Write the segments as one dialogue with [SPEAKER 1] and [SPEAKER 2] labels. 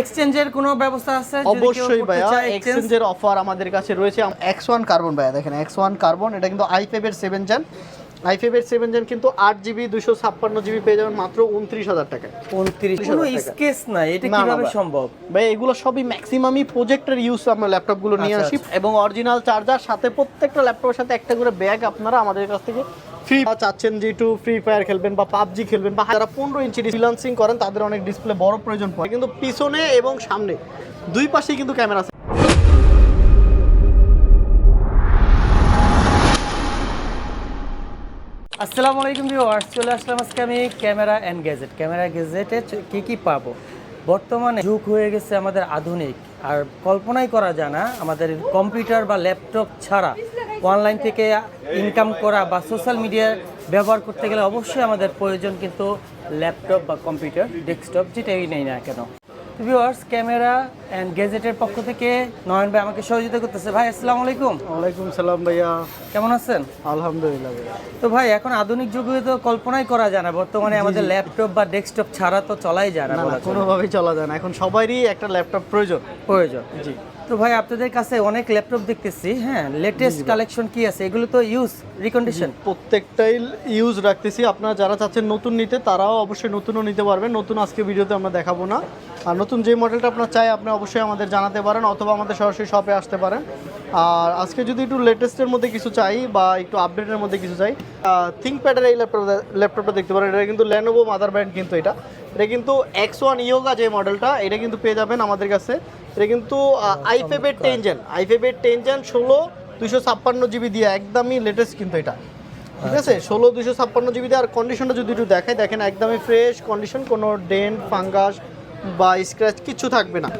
[SPEAKER 1] এক্সচেঞ্জের কোনো ব্যবস্থা আছে?
[SPEAKER 2] অবশ্যই ভাইয়া এক্সচেঞ্জের অফার আমাদের কাছে রয়েছে। এক্স ওয়ান কার্বন ভাইয়া দেখেন এক্স ওয়ান কার্বন এটা কিন্তু আই ফাইভের সেভেন জেন আই ফাইভের সেভেন জেন কিন্তু আট জিবি দুশো ছাপ্পান্ন জিবি পেয়ে যাবেন মাত্র উনত্রিশ হাজার টাকায়।
[SPEAKER 1] 29 কোনো
[SPEAKER 2] টাকা।
[SPEAKER 1] স্কেচ নাই এটা কীভাবে সম্ভব?
[SPEAKER 2] ভাই এগুলো সবই ম্যাক্সিমামই প্রজেক্টের ইউজ আমরা ল্যাপটপগুলো নিয়ে
[SPEAKER 1] আচ্ছা,
[SPEAKER 2] আসি। এবং অরিজিনাল চার্জার সাথে প্রত্যেকটা ল্যাপটপের সাথে একটা করে ব্যাগ আপনারা আমাদের কাছ থেকে ফ্রি চাচ্ছেন যে একটু ফ্রি ফায়ার খেলবেন বা পাবজি খেলবেন বা যারা পনেরো ইঞ্চি ফ্রিলান্সিং করেন তাদের অনেক ডিসপ্লে বড় প্রয়োজন পড়ে। কিন্তু পিছনে এবং সামনে দুই পাশেই কিন্তু ক্যামেরা আছে।
[SPEAKER 1] আসসালামু আলাইকুম ভিউয়ার্স চলে আসলাম আজকে আমি ক্যামেরা অ্যান্ড গ্যাজেট ক্যামেরা গ্যাজেটে কি কি পাবো? বর্তমানে যুগ হয়ে গেছে আমাদের আধুনিক। আর কল্পনাই করা যায় না আমাদের কম্পিউটার বা ল্যাপটপ ছাড়া অনলাইন থেকে ইনকাম করা বা সোশ্যাল মিডিয়া ব্যবহার করতে গেলে অবশ্যই আমাদের প্রয়োজন কিন্তু ল্যাপটপ বা কম্পিউটার ডেস্কটপ যেটাই নেই না কেন। ভিউয়ার্স ক্যামেরা অ্যান্ড গ্যাজেটের পক্ষ থেকে নয়ন ভাই আমাকে সহযোগিতা করতেছে। ভাই আসসালামু আলাইকুম।
[SPEAKER 2] ওয়ালাইকুম সালাম ভাইয়া।
[SPEAKER 1] কেমন আছেন?
[SPEAKER 2] আলহামদুলিল্লাহ ভাইয়া।
[SPEAKER 1] তো ভাই এখন আধুনিক যুগে তো কল্পনাই করা যায় না। বর্তমানে আমাদের ল্যাপটপ বা ডেস্কটপ ছাড়া তো চলাই যায় না
[SPEAKER 2] কোনোভাবেই চলা যায় না। এখন সবারই একটা ল্যাপটপ প্রয়োজন।
[SPEAKER 1] প্রয়োজন।
[SPEAKER 2] জি।
[SPEAKER 1] তো ভাই আপনাদের কাছে অনেক ল্যাপটপ দেখতেছি হ্যাঁ? লেটেস্ট কালেকশন কি আছে? এগুলো তো ইউজ রিকন্ডিশন
[SPEAKER 2] প্রত্যেকটাই ইউজ রাখতেছি। আপনারা যারা চাচ্ছেন নতুন নিতে তারাও অবশ্যই নতুনও নিতে পারবেন। নতুন আজকে ভিডিওতে আমরা দেখাবো না। আর নতুন যে মডেলটা আপনার চাই আপনি অবশ্যই আমাদের জানাতে পারেন অথবা আমাদের সরাসরি শপে আসতে পারেন। আর আজকে যদি একটু লেটেস্টের মধ্যে কিছু চাই বা একটু আপডেটের মধ্যে কিছু চাই থিঙ্কপ্যাডের এই ল্যাপটপ ল্যাপটপটা দেখতে পারেন। এটা কিন্তু ল্যানোভো মাদার ব্র্যান্ড কিন্তু এটা। এটা কিন্তু এক্স ওয়ান ইয়োগা যে মডেলটা এটা কিন্তু পেয়ে যাবেন আমাদের কাছে। এটা কিন্তু আইফেবের ফাইভের ten gen I ten gen ষোলো দুশো ছাপ্পান্ন জিবি দিয়ে একদমই লেটেস্ট কিন্তু এটা। ঠিক আছে? ষোলো দুশো ছাপ্পান্ন জিবি দিয়ে। আর কন্ডিশনটা যদি একটু দেখাই দেখেন একদমই ফ্রেশ কন্ডিশন কোনো ডেন্ট ফাঙ্গাস বা স্ক্র্যাচ কিছু থাকবে না।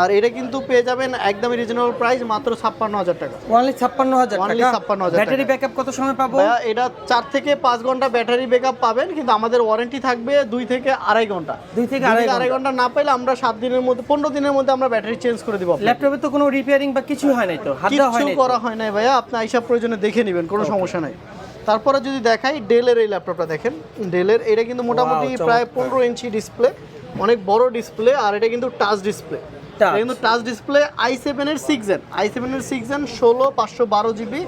[SPEAKER 2] আর এটা কিন্তু পেয়ে যাবেন একদমই রিজনেবল প্রাইস মাত্র ছাপ্পান্ন হাজার টাকা।
[SPEAKER 1] অনলি ছাপ্পান্ন হাজার
[SPEAKER 2] Only
[SPEAKER 1] টাকা?
[SPEAKER 2] 56,000
[SPEAKER 1] ব্যাটারি ব্যাকআপ কত সময় পাবো?
[SPEAKER 2] এটা চার থেকে পাঁচ ঘণ্টা ব্যাটারি ব্যাকআপ পাবেন কিন্তু আমাদের ওয়ারেন্টি থাকবে দুই থেকে আড়াই ঘণ্টা।
[SPEAKER 1] দুই থেকে আড়াই
[SPEAKER 2] আড়াই ঘণ্টা। না পেলে আমরা সাত দিনের মধ্যে পনেরো দিনের মধ্যে আমরা ব্যাটারি চেঞ্জ করে দিব
[SPEAKER 1] ল্যাপটপে তো কোনো রিপেয়ারিং বা কিছু হয় নাই তো? হয় নাই
[SPEAKER 2] করা হয় নাই ভাইয়া আপনি আইসা প্রয়োজনে দেখে নেবেন কোনো সমস্যা নাই। তারপরে যদি দেখাই ডেলের এই ল্যাপটপটা দেখেন। ডেলের এটা কিন্তু মোটামুটি প্রায় পনেরো ইঞ্চি ডিসপ্লে অনেক বড় ডিসপ্লে আর এটা কিন্তু টাচ ডিসপ্লে। কিন্তু টাচ ডিসপ্লে আই সেভেনের সিক্স জেন আই সেভেনের সিক্স জেন ষোলো পাঁচশো বারো জিবি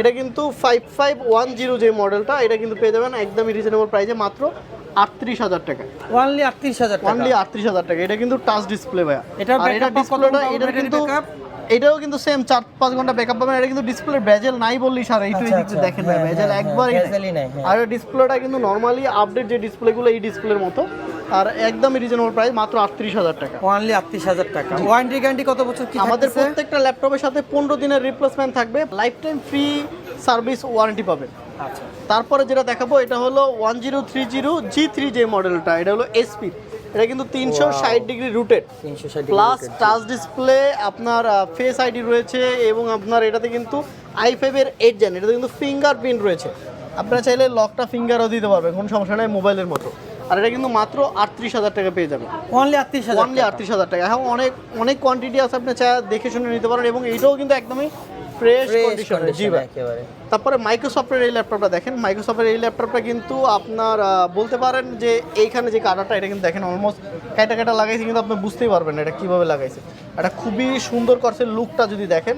[SPEAKER 2] এটা কিন্তু ফাইভ ফাইভ ওয়ান জিরো যে মডেলটা এটা কিন্তু পেয়ে যাবেন একদমই রিজনেবল প্রাইসে মাত্র আটত্রিশ হাজার টাকা।
[SPEAKER 1] অনলি আটত্রিশ হাজার টাকা।
[SPEAKER 2] অনলি আটত্রিশ হাজার টাকা। এটা কিন্তু টাচ ডিসপ্লে ভাইয়া। আর এটা ডিসপ্লেটা এটা কিন্তু এটাও কিন্তু সেম চার পাঁচ ঘণ্টা ব্যাকআপ পাবেন। এটা কিন্তু ডিসপ্লে ব্যাজেল নাই বললি সারা। এইটু
[SPEAKER 1] আচ্ছা,
[SPEAKER 2] এদিকে
[SPEAKER 1] আচ্ছা,
[SPEAKER 2] দেখেন ব্যাজেল
[SPEAKER 1] হ্যাঁ,
[SPEAKER 2] একবারই
[SPEAKER 1] হ্যাঁ,
[SPEAKER 2] নাই।
[SPEAKER 1] bezel-ই নাই, হ্যাঁ।
[SPEAKER 2] আর ডিসপ্লেটা কিন্তু নর্মালি আপডেট যে ডিসপ্লেগুলো এই ডিসপ্লের মতো আর একদমই রিজনেবল প্রাইস মাত্র আটত্রিশ হাজার টাকা।
[SPEAKER 1] অনলি আটত্রিশ হাজার টাকা। ওয়ারেন্টি গ্যারান্টি কত বছর কি
[SPEAKER 2] আমাদের? প্রত্যেকটা ল্যাপটপের সাথে পনেরো দিনের রিপ্লেসমেন্ট থাকবে। Life time free service warranty পাবেন।
[SPEAKER 1] আচ্ছা।
[SPEAKER 2] তারপরে যেটা দেখাবো এটা হলো one zero three zero G three যে মডেলটা এটা হলো এসপি এটা কিন্তু তিনশো ষাট degree rotated plus touch display আপনার ফেস আইডি রয়েছে এবং আপনার এটাতে কিন্তু আই ফাইভের এইট জেন এটাতে কিন্তু ফিঙ্গারপ্রিন্ট রয়েছে। আপনারা চাইলে লকটা ফিঙ্গারও দিতে পারবেন কোনো সমস্যা নেই মোবাইলের মতো। আর এটা কিন্তু মাত্র আটত্রিশ হাজার টাকা পেয়ে যাবেন।
[SPEAKER 1] অনলি আটত্রিশ হাজার
[SPEAKER 2] অনলি আটত্রিশ হাজার টাকা। হ্যাঁ অনেক অনেক কোয়ান্টিটি আছে আপনি চা দেখে শুনে নিতে পারেন এবং এইটাও কিন্তু একদমই ফ্রেশ কন্ডিশনে জি ভাই।
[SPEAKER 1] একেবারে।
[SPEAKER 2] তারপরে মাইক্রোসফটের এই ল্যাপটপটা দেখেন। মাইক্রোসফটের এই ল্যাপটপটা কিন্তু আপনার বলতে পারেন যে এইখানে যে কাটাটা এটা কিন্তু দেখেন অলমোস্ট কাটা কাটা লাগাইছে কিন্তু আপনি বুঝতেই পারবেন না এটা কীভাবে লাগাইছে। এটা খুবই সুন্দর করছে লুকটা যদি দেখেন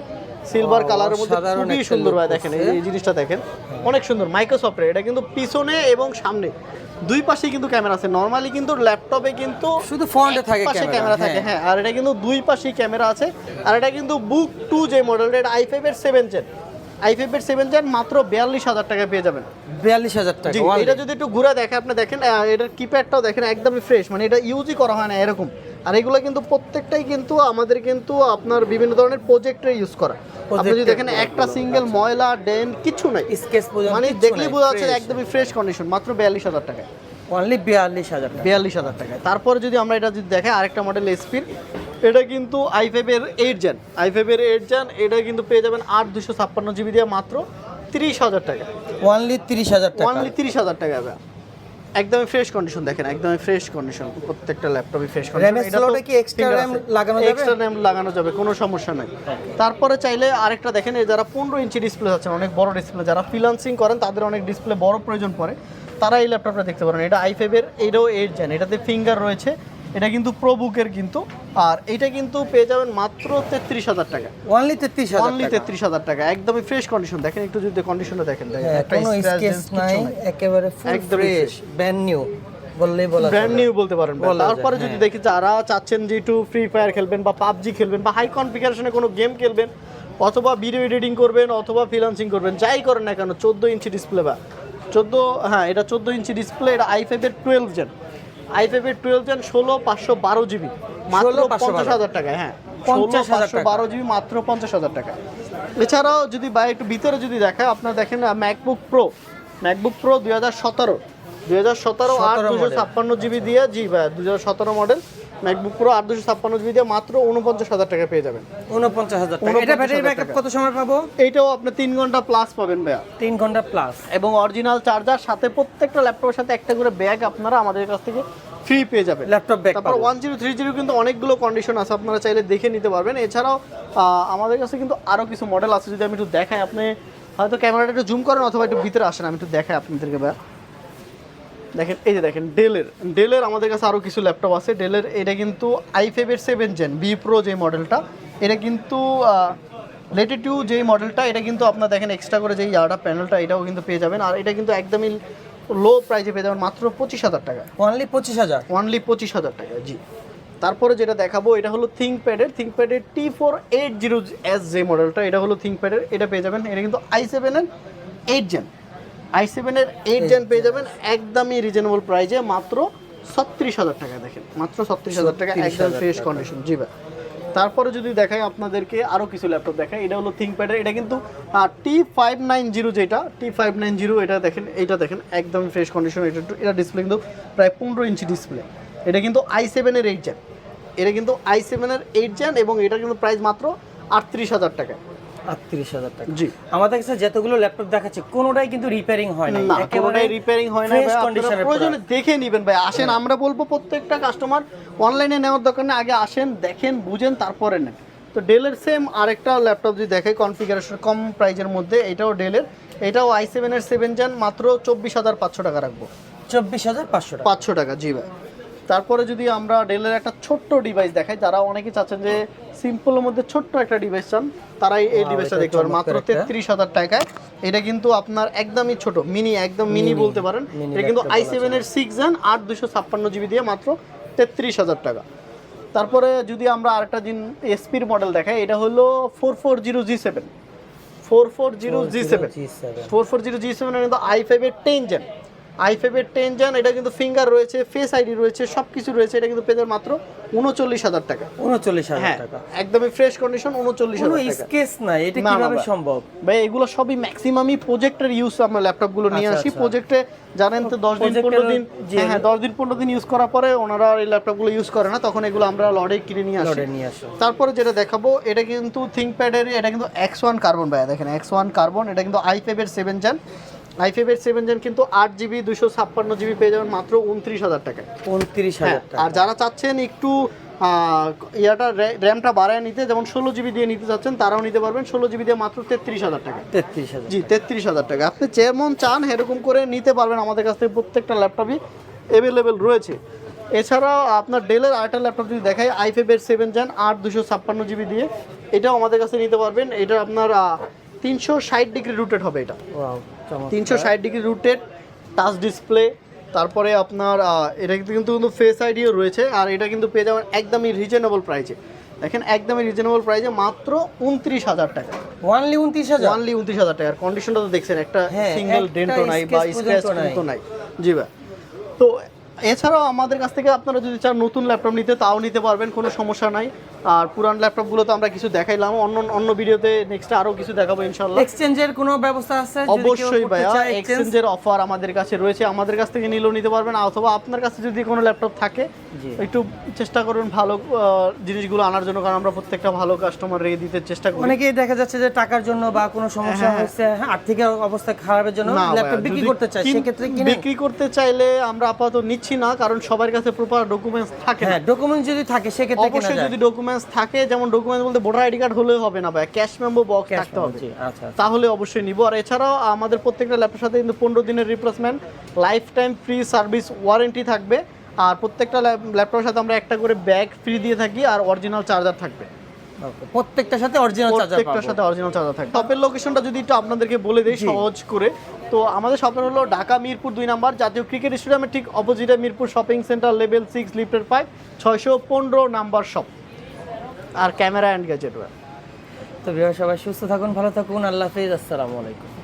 [SPEAKER 2] সিলভার কালারের মধ্যে খুবই সুন্দর ভাই দেখেন এই জিনিসটা দেখেন। অনেক সুন্দর মাইক্রোসফটের এটা কিন্তু পিছনে এবং সামনে। দুই পাশেই কিন্তু ক্যামেরা আছে। নর্মালি কিন্তু ল্যাপটপে কিন্তু
[SPEAKER 1] শুধু ফ্রন্টে থাকে
[SPEAKER 2] পাশে
[SPEAKER 1] ক্যামেরা
[SPEAKER 2] থাকে হ্যাঁ। আর এটা কিন্তু দুই পাশেই ক্যামেরা আছে। আর এটা কিন্তু বুক টু যে মডেলটা এটা আই ফাইভের সেভেন জেন আই ফাইভের সেভেন জেন মাত্র বিয়াল্লিশ হাজার টাকায় পেয়ে যাবেন।
[SPEAKER 1] বিয়াল্লিশ হাজার টাকা
[SPEAKER 2] এটা যদি একটু ঘুরে দেখে আপনি দেখেন এটার কিপ্যাডটাও দেখেন একদমই ফ্রেশ মানে এটা ইউজই করা হয় না এরকম। আর এগুলো কিন্তু প্রত্যেকটাই কিন্তু আমাদের কিন্তু আপনার বিভিন্ন ধরনের প্রজেক্টে ইউজ করা। আপনি যদি দেখেন একটা সিঙ্গেল ময়লা ডেন কিছু নাই।
[SPEAKER 1] স্কেচ
[SPEAKER 2] মানে দেখলেই বোঝা যাচ্ছে একদমই ফ্রেশ কন্ডিশন মাত্র বিয়াল্লিশ হাজার টাকায়।
[SPEAKER 1] অনলি বিয়াল্লিশ হাজার
[SPEAKER 2] বিয়াল্লিশ হাজার টাকায়। তারপরে যদি আমরা এটা যদি দেখে আরেকটা মডেল এসপির এটা কিন্তু আই ফাইভের এইট জেন আই ফাইভের এইট জেন এটা কিন্তু পেয়ে যাবেন আট দুশো ছাপ্পান্ন জিবি দিয়ে মাত্র তিরিশ হাজার টাকা
[SPEAKER 1] অনলি তিরিশ হাজার টাকা।
[SPEAKER 2] অনলি তিরিশ হাজার টাকা একদমই ফ্রেশ কন্ডিশন দেখেন একদমই ফ্রেশ কন্ডিশন প্রত্যেকটা ল্যাপটপই ফ্রেশ
[SPEAKER 1] কন্ডিশন এটা slot কি এক্সট্রা র‍্যাম লাগানো যাবে?
[SPEAKER 2] এক্সট্রা র্যাম লাগানো যাবে কোনো সমস্যা নাই। তারপরে চাইলে আরেকটা দেখেন এই যারা পনেরো ইঞ্চি ডিসপ্লে আছে অনেক বড় ডিসপ্লে যারা ফ্রিল্যান্সিং করেন তাদের অনেক ডিসপ্লে বড় প্রয়োজন পড়ে। তারা এই ল্যাপটপটা দেখতে পারেন। এটা i5 এর এটাও এইট জেন এটাতে ফিঙ্গার রয়েছে। এটা কিন্তু প্রো বুকের কিন্তু আর এটা কিন্তু পেয়ে যাবেন মাত্র তেত্রিশ হাজার টাকা।
[SPEAKER 1] অনলি তেত্রিশ হাজার
[SPEAKER 2] অনলি তেত্রিশ হাজার টাকা। একদমই ফ্রেশ কন্ডিশন দেখেন একটু যদি কন্ডিশনটা দেখেন
[SPEAKER 1] হ্যাঁ কোনো স্কেচ নাই একেবারে ফুল ফ্রেশ ব্র্যান্ড নিউ বললেই বলা
[SPEAKER 2] ব্র্যান্ড নিউ বলতে পারেন তারপরে যদি
[SPEAKER 1] হ্যাঁ।
[SPEAKER 2] দেখি যারা চাচ্ছেন যে একটু ফ্রি ফায়ার খেলবেন বা পাবজি খেলবেন বা হাই কনফিগারেশনে কোনো গেম খেলবেন অথবা ভিডিও এডিটিং করবেন অথবা ফ্রিলান্সিং করবেন যাই করেন না কেন চোদ্দ ইঞ্চি ডিসপ্লে বা চোদ্দ হ্যাঁ এটা চোদ্দ ইঞ্চি ডিসপ্লে এটা আই ফাইভের twelve gen i twelve gen ষোলো পাঁচশো বারো জিবি মাত্র পঞ্চাশ হাজার টাকা হ্যাঁ।
[SPEAKER 1] পঞ্চাশ
[SPEAKER 2] পাঁচশো বারো জিবি মাত্র পঞ্চাশ হাজার টাকা এছাড়াও যদি বা একটু ভিতরে যদি দেখায় আপনার দেখেন ম্যাকবুক প্রো ম্যাকবুক প্রো দুই হাজার সতেরো। দুই হাজার সতেরো আট
[SPEAKER 1] 17
[SPEAKER 2] দুশো ছাপ্পান্ন জিবি দিয়ে জি ভাই দুই হাজার সতেরো মডেল ম্যাকবুক প্রো আট দুশো ছাপ্পান্ন জিবি দিয়ে মাত্র উনপঞ্চাশ হাজার টাকা পেয়ে যাবেন।
[SPEAKER 1] উনপঞ্চাশ হাজার এটা ব্যাটারি ব্যাকআপ কত সময় পাবো?
[SPEAKER 2] এইটাও আপনি তিন ঘণ্টা প্লাস পাবেন ভাইয়া।
[SPEAKER 1] তিন ঘণ্টা প্লাস
[SPEAKER 2] এবং অরিজিনাল চার্জার সাথে প্রত্যেকটা ল্যাপটপের সাথে একটা করে ব্যাগ আপনারা আমাদের কাছ থেকে ফ্রি পেয়ে যাবেন।
[SPEAKER 1] ল্যাপটপ ব্যাগ
[SPEAKER 2] তারপর ওয়ান জিরো থ্রি জিরো কিন্তু অনেকগুলো কন্ডিশন আছে আপনারা চাইলে দেখে নিতে পারবেন। এছাড়াও আমাদের কাছে কিন্তু আরও কিছু মডেল আছে যদি আমি একটু দেখাই। আপনি হয়তো ক্যামেরাটা একটু জুম করেন অথবা একটু ভিতরে আসেন আমি একটু দেখাই আপনাদেরকে ভাইয়া। দেখেন এই যে দেখেন ডেলের ডেলের আমাদের কাছে আরও কিছু ল্যাপটপ আছে। ডেলের এটা কিন্তু আই ফাইভের সেভেন জেন বি প্রো যে মডেলটা এটা কিন্তু লেটেটিউ যেই মডেলটা এটা কিন্তু আপনার দেখেন এক্সট্রা করে যে ইয়ারটা প্যানেলটা এটাও কিন্তু পেয়ে যাবেন। আর এটা কিন্তু একদমই লো প্রাইসে পেয়ে যাবেন মাত্র পঁচিশ হাজার টাকা।
[SPEAKER 1] অনলি পঁচিশ হাজার?
[SPEAKER 2] অনলি পঁচিশ হাজার টাকা জি। তারপরে যেটা দেখাবো এটা হলো থিঙ্ক প্যাডের থিঙ্ক প্যাডের T four eight zero S যে মডেলটা এটা হলো থিঙ্ক প্যাডের এটা পেয়ে যাবেন। এটা কিন্তু আই সেভেনের এইট জেন আই সেভেনের এইট জেন পেয়ে যাবেন একদমই রিজনেবল প্রাইজে মাত্র ছত্রিশ হাজার টাকা দেখেন। মাত্র ছত্রিশ হাজার টাকা
[SPEAKER 1] 36,000
[SPEAKER 2] একদম ফ্রেশ কন্ডিশন জি ভাই। তারপরে যদি দেখাই আপনাদেরকে আরও কিছু ল্যাপটপ দেখাই এটা হলো থিঙ্ক থিঙ্কপ্যাডের এটা কিন্তু টি ফাইভ নাইন জিরো যেটা টি ফাইভ নাইন জিরো এটা দেখেন এটা দেখেন একদম ফ্রেশ কন্ডিশন এটা একটু- এটা ডিসপ্লে কিন্তু প্রায় পনেরো ইঞ্চি ডিসপ্লে এটা কিন্তু আই সেভেনের এইট জেন এটা কিন্তু আই সেভেনের এইট জেন এবং এটা কিন্তু প্রাইস মাত্র আটত্রিশ হাজার টাকা।
[SPEAKER 1] আটত্রিশ হাজার টাকা।
[SPEAKER 2] জি।
[SPEAKER 1] আমাদের কাছে যতগুলো ল্যাপটপ দেখাচ্ছে কোনোটাই কিন্তু রিপেয়ারিং হয় না
[SPEAKER 2] কোনোটাই রিপেয়ারিং হয় না প্রয়োজনে দেখে নেবেন ভাই। আসেন আমরা বলব প্রত্যেকটা কাস্টমার অনলাইনে নেওয়ার দরকার নেই আগে আসেন দেখেন বুঝেন তারপরে নেন। তো ডেলের সেম আরেকটা ল্যাপটপ যদি দেখে কনফিগারেশন কম প্রাইজের মধ্যে এটাও ডেলের এটাও আই সেভেনের সেভেন জেন মাত্র চব্বিশ হাজার পাঁচশো টাকা রাখব।
[SPEAKER 1] চব্বিশ হাজার পাঁচশো
[SPEAKER 2] পাঁচশো টাকা জি ভাই। তারপরে যদি আমরা ডেলের একটা ছোট্ট ডিভাইস দেখাই যারা অনেকে চাচ্ছেন যে সিম্পলের মধ্যে ছোট্ট একটা ডিভাইস চান তারাই এই ডিভাইসটা দেখতে পারেন। মাত্র তেত্রিশ হাজার টাকায়। এটা কিন্তু আপনার একদমই ছোট মিনি একদম মিনি বলতে পারেন। এটা কিন্তু আই
[SPEAKER 1] বলা
[SPEAKER 2] সেভেনের সিক্স জেন আট দুশো ছাপ্পান্ন জিবি দিয়ে মাত্র তেত্রিশ হাজার টাকা। তারপরে যদি আমরা আরেকটা দিন এসপির মডেল দেখাই এটা হলো four four zero G seven four four zero G seven four four zero G seven কিন্তু আই ফাইভের টেন জেন আই ফাইভের টেন জেন এটা কিন্তু ফিঙ্গার রয়েছে ফেস আইডি রয়েছে সব কিছু রয়েছে এটা কিন্তু পেয়ে মাত্র উনচল্লিশ হাজার টাকা।
[SPEAKER 1] উনচল্লিশ হাজার
[SPEAKER 2] হ্যাঁ
[SPEAKER 1] টাকা।
[SPEAKER 2] একদমই ফ্রেশ কন্ডিশন উনচল্লিশ হাজার
[SPEAKER 1] স্কেচ নাই এটা
[SPEAKER 2] না, না
[SPEAKER 1] কীভাবে সম্ভব?
[SPEAKER 2] ভাই এগুলো সবই ম্যাক্সিমামই প্রজেক্টের ইউজ আমরা ল্যাপটপগুলো নিয়ে
[SPEAKER 1] আচ্ছা,
[SPEAKER 2] আসি।
[SPEAKER 1] আচ্ছা।
[SPEAKER 2] প্রজেক্টে জানেন তো দশ দিন পনেরো দিন হ্যাঁ হ্যাঁ দশ দিন পনেরো দিন ইউজ করার পরে ওনারা এই ল্যাপটপগুলো ইউজ করে না তখন এগুলো আমরা লড়ে কিনে নিয়ে আসি।
[SPEAKER 1] নিয়ে আসো।
[SPEAKER 2] তারপরে যেটা দেখাবো এটা কিন্তু থিঙ্কপ্যাডের এটা কিন্তু এক্স ওয়ান কার্বন ভাই দেখেন এক্স ওয়ান কার্বন এটা কিন্তু আই ফাইভের সেভেন জেন আই ফাইভের সেভেন জেন কিন্তু আট জিবি দুশো ছাপ্পান্ন জিবি পেয়ে যাবেন মাত্র উনত্রিশ হাজার টাকায়
[SPEAKER 1] উনত্রিশ
[SPEAKER 2] হ্যাঁ
[SPEAKER 1] হাজার
[SPEAKER 2] আর যারা চাচ্ছেন একটু ইয়াটা র্যামটা বাড়ায় নিতে যেমন ষোলো জিবি দিয়ে নিতে চাচ্ছেন তারাও নিতে পারবেন। ষোলো জিবি দিয়ে মাত্র তেত্রিশ হাজার টাকা।
[SPEAKER 1] তেত্রিশ হাজার
[SPEAKER 2] জি তেত্রিশ হাজার টাকা। আপনি যেমন চান এরকম করে নিতে পারবেন আমাদের কাছ থেকে প্রত্যেকটা ল্যাপটপই অ্যাভেলেবেল রয়েছে। এছাড়াও আপনার ডেলের আরেকটা ল্যাপটপ যদি দেখাই আই ফাইভের সেভেন যান আট দুশো ছাপ্পান্ন জিবি দিয়ে এটাও আমাদের কাছে নিতে পারবেন। এটা আপনার তিনশো ষাট ডিগ্রি রুটেড হবে এটা। তিনশো ষাট ডিগ্রি রুটেড টাচ ডিসপ্লে তারপরে আপনার এটা কিন্তু কিন্তু ফেস আইডিও রয়েছে আর এটা কিন্তু পেয়ে যাবেন একদমই রিজনেবল প্রাইসে দেখেন একদমই রিজনেবল প্রাইসে মাত্র উনত্রিশ হাজার টাকা।
[SPEAKER 1] ওয়ানলি উনত্রিশ হাজার?
[SPEAKER 2] ওয়ানলি উনত্রিশ হাজার টাকার কন্ডিশনটা তো দেখছেন একটা
[SPEAKER 1] হ্যাঁ,
[SPEAKER 2] সিঙ্গেল
[SPEAKER 1] একটা
[SPEAKER 2] ডেন্টও নাই বা স্ক্র্যাচ তো নাই। জি ভাই। তো এছাড়াও আমাদের কাছ থেকে আপনারা যদি চান নতুন ল্যাপটপ নিতে তাও নিতে পারবেন কোনো সমস্যা নাই। আর পুরান ল্যাপটপগুলো তো আমরা কিছু দেখাইলাম। অন্য অন্য ভিডিওতে নেক্সট আরও কিছু দেখাবো ইনশাল্লাহ
[SPEAKER 1] এক্সচেঞ্জের কোনো ব্যবস্থা আছে
[SPEAKER 2] অবশ্যই ভাইয়া এক্সচেঞ্জের অফার আমাদের কাছে রয়েছে। আমাদের কাছ থেকে নিলেও নিতে পারবেন অথবা আপনার কাছে যদি কোনো ল্যাপটপ থাকে একটু চেষ্টা করবেন ভালো জিনিসগুলো আনার জন্য কারণ আমরা প্রত্যেকটা ভালো কাস্টমার রেখে দিতে চেষ্টা করি।
[SPEAKER 1] অনেকেই দেখা যাচ্ছে যে টাকার জন্য বা কোনো সমস্যা
[SPEAKER 2] হ্যাঁ,
[SPEAKER 1] হয়েছে আর্থিক অবস্থা খারাপের জন্য ল্যাপটপ বিক্রি করতে
[SPEAKER 2] চাই
[SPEAKER 1] সেক্ষেত্রে কি
[SPEAKER 2] বিক্রি করতে চাইলে আমরা আপাতত নিচ্ছি না কারণ সবার কাছে প্রপার ডকুমেন্টস থাকে
[SPEAKER 1] হ্যাঁ ডকুমেন্ট যদি থাকে সেক্ষেত্রে
[SPEAKER 2] অবশ্যই যদি ডকুমেন্টস থাকে যেমন ডকুমেন্টস বলতে ভোটার আইডি কার্ড হলেও হবে না ভাই ক্যাশ মেমো বক্স থাকতে হবে।
[SPEAKER 1] আচ্ছা আচ্ছা।
[SPEAKER 2] তাহলে অবশ্যই নিব। আর এছাড়াও আমাদের প্রত্যেকটা ল্যাপটপের সাথে কিন্তু পনেরো দিনের replacement life time free service warranty থাকবে। আর প্রত্যেকটা ল্যাপটপের সাথে আমরা একটা করে ব্যাগ ফ্রি দিয়ে থাকি আর অরিজিনাল চার্জার থাকবে।
[SPEAKER 1] প্রত্যেকটার সাথে অরিজিনাল চার্জার
[SPEAKER 2] প্রত্যেকটার সাথে অরিজিনাল চার্জার থাকবে। শপের লোকেশনটা যদি একটু আপনাদেরকে বলে দেই সহজ করে তো আমাদের শপটা হলো ঢাকা মিরপুর দুই নাম্বার জাতীয় ক্রিকেট স্টেডিয়ামের ঠিক অপোজিটে Mirpur shopping centre level six লিফটের ফাইভ ছয়শো পনেরো নাম্বার শপ আর ক্যামেরা অ্যান্ড গ্যাজেট
[SPEAKER 1] তো ভিউয়ার সবাই সুস্থ থাকুন ভালো থাকুন আল্লাহ হাফিজ আসসালামু আলাইকুম।